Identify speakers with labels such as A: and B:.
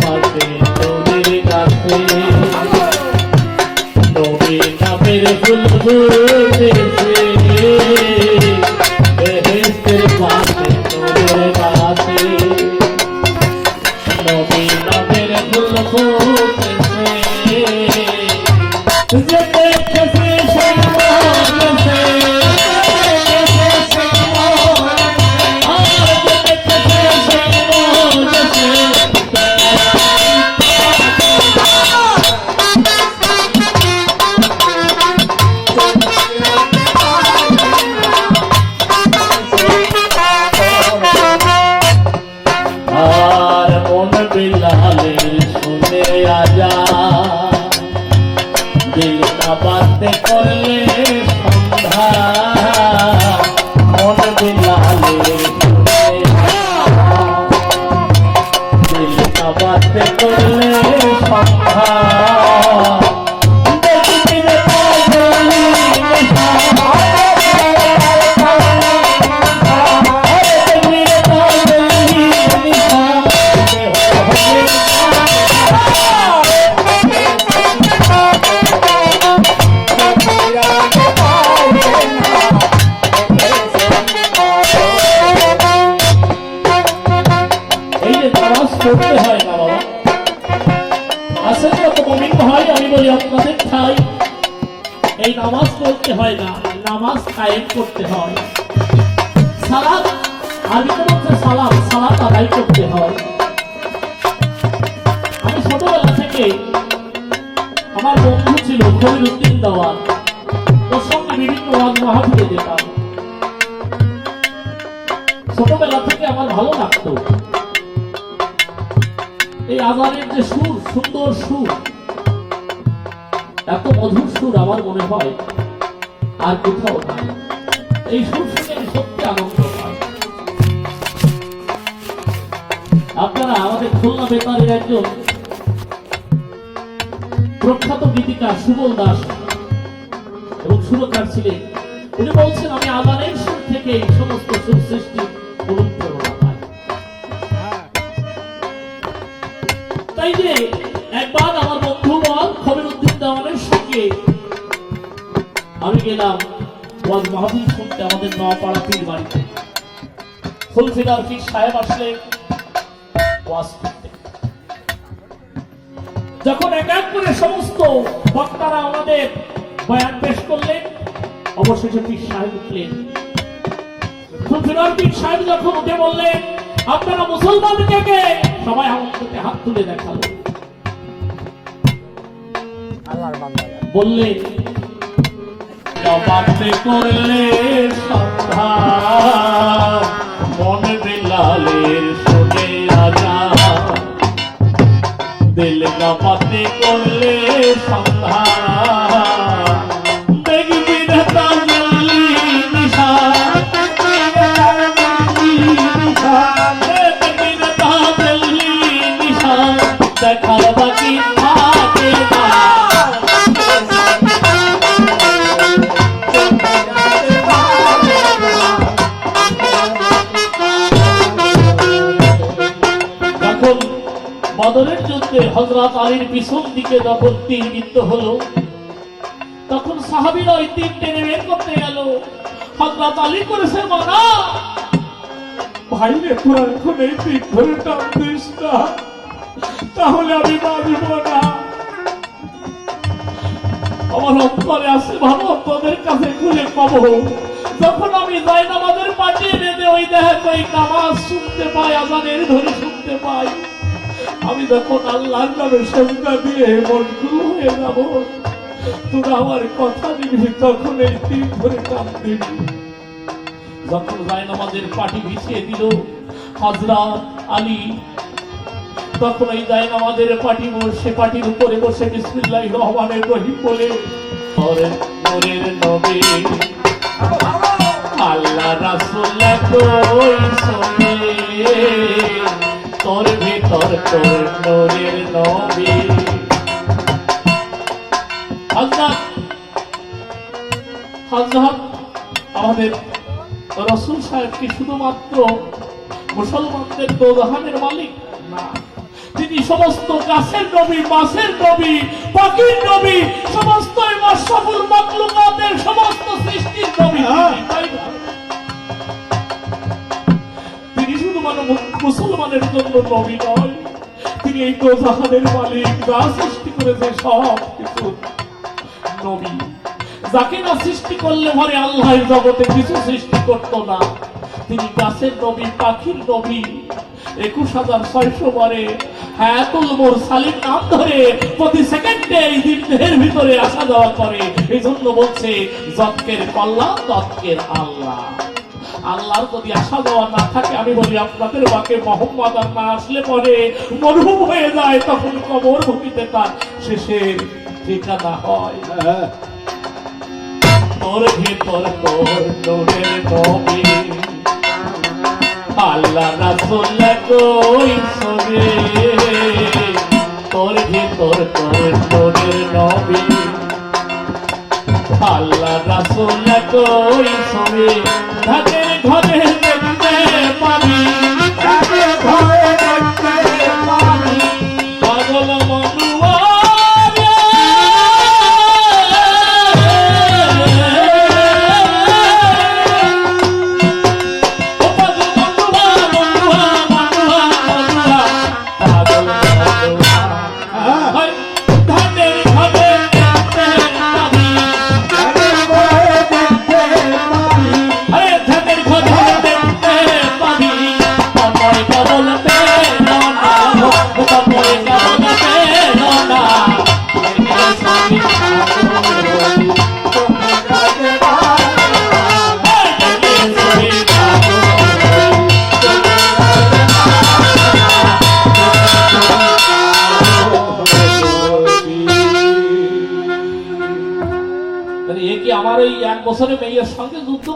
A: পাশে তোদের কাছে তবে নামের ফুল ফুটেছে। বেহেস্তের পাশে তোদের কাছে তবে নামের ফুল ফুটেছে। হয় না, নামাজ কায়েম করতে হয়। সালাদ আরবিতে বলছে সালাদ সালাদ আদায় করতে হয়। আমি ছোটবেলা থেকে আমার বন্ধু ছিল উদ্দিন দেওয়ান। ওর সঙ্গে বিভিন্ন ওয়াজ মাহফিলে যেতাম। ছোটবেলা থেকে আমার ভালো লাগতো। এই আজানের যে সুর, সুন্দর সুর, এত মধুর সুর আমার মনে হয়। আর কোথাও নাই এই সুর সত্যি আনন্দ পাই আপনারা আমাদের খুলনা বেতারের একজন প্রখ্যাত গীতিকার সুবল দাস এবং সুরকার ছিলেন। উনি বলছেন, আমি আজানের সুর থেকে এই সমস্ত সুর সৃষ্টি অনুপ্রেরণা পাই। তাই যে একবার আমার বন্ধু বল খবর উদ্দিন দেওয়ানের সঙ্গে গেলাম শুনতে আমাদের নওয়াপাড়া পীর বাড়িতে। ফুলফিদার পীর সাহেব আসলে ওয়াজ করতে। যখন এক এক করে সমস্ত বক্তারা আমাদের বয়ান পেশ করলেন অবশেষে পীর সাহেব উঠলেন। ফুলফিদার পীর সাহেব যখন উঠে বললেন আপনারা মুসলমান কে কে সবাই আমাদেরকে হাত তুলে দেখাল। বললেন জবাতে করলে সন্ধ্যা মন বিলালের শুনে রাজা। দিল না করলে সন্ধ্যা বদরের যুদ্ধে হজরত আলীর পিছন দিকে যখন তীর বিদ্ধ হলো, তখন সাহাবিরা ওই তীর টেনে বের করতে গেল। হজরত আলী করেছে মানা। ভাইরে এখন এই তীর ধরে না। তাহলে আমি বাঁচব না। আমার অন্তরে ভালো, তোদের কাছে খুলে যখন আমি পাঠিয়ে ওই দেখ শুনতে পাই, আজানের ধরে শুনতে পাই আমি যখন আল্লাহর নামে সেজদা দিয়ে মনগুলো হয়ে যাব, তোরা আমার কথা দিবি, তখন এই তিন ধরে কাম দিবি যখন যাই নামাজের পাটি বিছিয়ে দিল হজরত আলী, তখন ওই যায় আমাদের পাটি সে পাটির উপরে বসে বিসমিল্লাহ রহমানের রহিম বলে নবী তোর নূরের নবী। হযরত হযরত আমাদের রসুল সাহেব কি শুধুমাত্র মুসলমানদের দোজাহানের মালিক? না। তিনি সমস্ত গাছের নবী, মাছের নবী, পাখির নবী, সমস্ত এই দোজাহানের মালিক যা সৃষ্টি করেছে সব কিছু নবী। যাকে না সৃষ্টি করলে পরে আল্লাহর জগতে কিছু সৃষ্টি করতো না। তিনি গাছের নবী, পাখির নবী। একুশ হাজার ছয়শো বারে হায়াতুল মোর সালিম নাম ধরে প্রতি সেকেন্ডে এই দিনের ভিতরে আসা যাওয়া করে। এই জন্য বলছে যত্কের কল্যাণ তৎকের আল্লাহ আল্লাহর যদি আসা যাওয়া না থাকে আমি বলি আপনাদের বাকে মোহাম্মদ আর না আসলে পরে মরহুম হয়ে যায় তখন কবর ভূমিতে তার শেষের ঠিকানা হয়।
B: হ্যাঁ।
A: তোর ভেতর তোর তোরের নবী। আল্লাহ রাসূল কই সবে। তোর ভেতর তোর নবী। আল্লাহ রাসূল কই সবে। ধানের তাহলে এ কি আমার ওই এক বছরে মেয়ের সঙ্গে যুদ্ধ